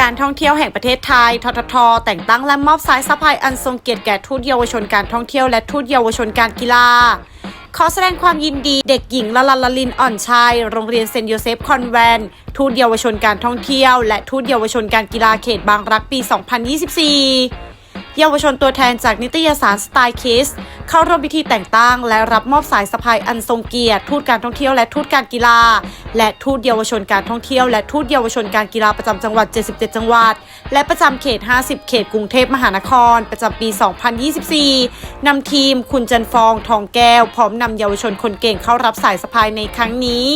การท่องเที่ยวแห่งประเทศไทย ททท แต่งตั้งและมอบสายสะพายอันทรงเกียรติแก่ทูตเยาวชนการท่องเที่ยวและทูตเยาวชนการกีฬา ขอแสดงความยินดีเด็กหญิงละลันลลินอ่อนชาย โรงเรียนเซนต์โยเซฟคอนแวน ทูตเยาวชนการท่องเที่ยว และทูตเยาวชนการกีฬาเขตบางรักปี 2024 เยาวชนตัวแทนจากนิตยสารสไตล์คิสเข้าร่วมพิธีแต่งตั้ง และรับมอบสายสะพายอันทรงเกียรติทูตการท่องเที่ยวและทูตการกีฬา และทูตเยาวชนการท่องเที่ยวและทูตเยาวชนการกีฬาประจำจังหวัด 77 จังหวัด และประจำเขต 50 เขตกรุงเทพมหานคร ประจำปี 2024นำทีมคุณจันฟองทองแก้ว พร้อมนำเยาวชนคนเก่งเข้ารับสายสะพายในครั้งนี้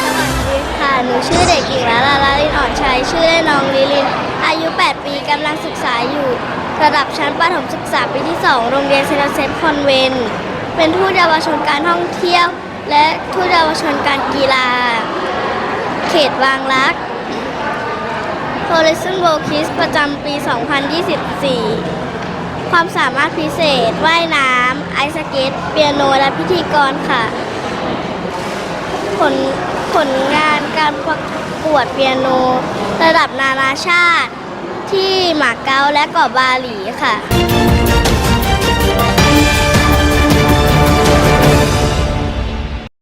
สวัสดีค่ะ หนูชื่อเด็กหญิงลา อนชัย ชื่อเล่นน้องลิลิน อายุ 8 ปีกำลังศึกษาอยู่ ระดับชั้นประถมศึกษาปีที่ 2 โรงเรียนเซนเซฟคอนเวน เป็นทูตเยาวชนการท่องเที่ยว และทูตเยาวชนการกีฬา เขตบางรัก h o r i z o n w o r l d Kids ประจำปี 2024 ความสามารถพิเศษ ว่ายน้ำ ไอซ์สเก็ตเปียโน และพิธีกรค่ะ ผลผลงานการประ กวดเปียโน ระดับนานาชาติ ที่หมาเก๊าและเกาะบาหลีค่ะ